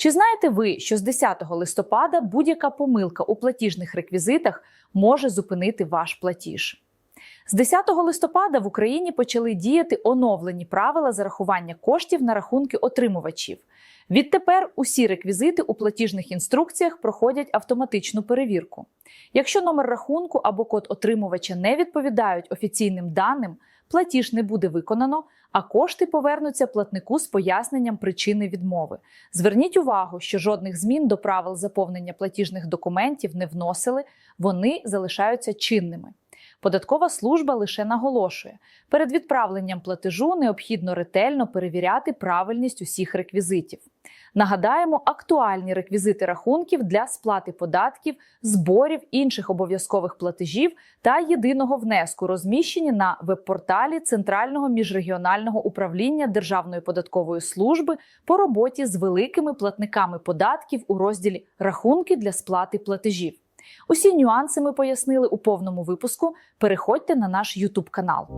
Чи знаєте ви, що з 10 листопада будь-яка помилка у платіжних реквізитах може зупинити ваш платіж? З 10 листопада в Україні почали діяти оновлені правила зарахування коштів на рахунки отримувачів. Відтепер усі реквізити у платіжних інструкціях проходять автоматичну перевірку. Якщо номер рахунку або код отримувача не відповідають офіційним даним, платіж не буде виконано, а кошти повернуться платнику з поясненням причини відмови. Зверніть увагу, що жодних змін до правил заповнення платіжних документів не вносили, вони залишаються чинними. Податкова служба лише наголошує, перед відправленням платежу необхідно ретельно перевіряти правильність усіх реквізитів. Нагадаємо, актуальні реквізити рахунків для сплати податків, зборів, інших обов'язкових платежів та єдиного внеску розміщені на веб-порталі Центрального міжрегіонального управління Державної податкової служби по роботі з великими платниками податків у розділі Рахунки для сплати платежів. Усі нюанси ми пояснили у повному випуску. Переходьте на наш YouTube канал.